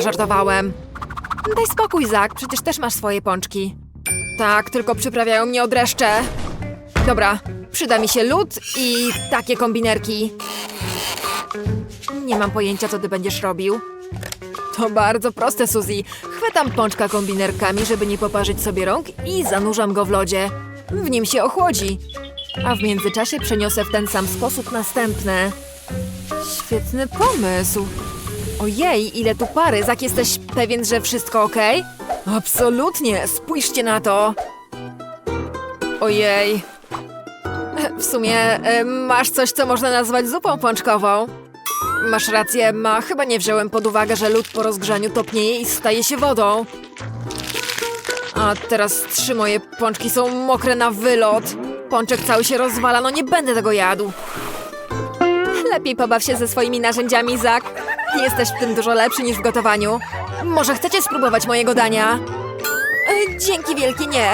Żartowałem. Daj spokój, Zak, przecież też masz swoje pączki. Tak, tylko przyprawiają mnie od dreszcze. Dobra, przyda mi się lód i takie kombinerki. Nie mam pojęcia, co ty będziesz robił. To bardzo proste, Suzy. Chwytam pączka kombinerkami, żeby nie poparzyć sobie rąk i zanurzam go w lodzie. W nim się ochłodzi. A w międzyczasie przeniosę w ten sam sposób następne. Świetny pomysł. Ojej, ile tu pary. Zak, jesteś pewien, że wszystko ok? Absolutnie, spójrzcie na to. Ojej. W sumie e, masz coś, co można nazwać zupą pączkową. Masz rację, ma. Chyba nie wziąłem pod uwagę, że lód po rozgrzaniu topnieje i staje się wodą. A teraz trzy moje pączki są mokre na wylot. Pączek cały się rozwala, no nie będę tego jadł. Lepiej pobaw się ze swoimi narzędziami, Zak. Jesteś w tym dużo lepszy niż w gotowaniu. Może chcecie spróbować mojego dania? E, dzięki wielkie, nie.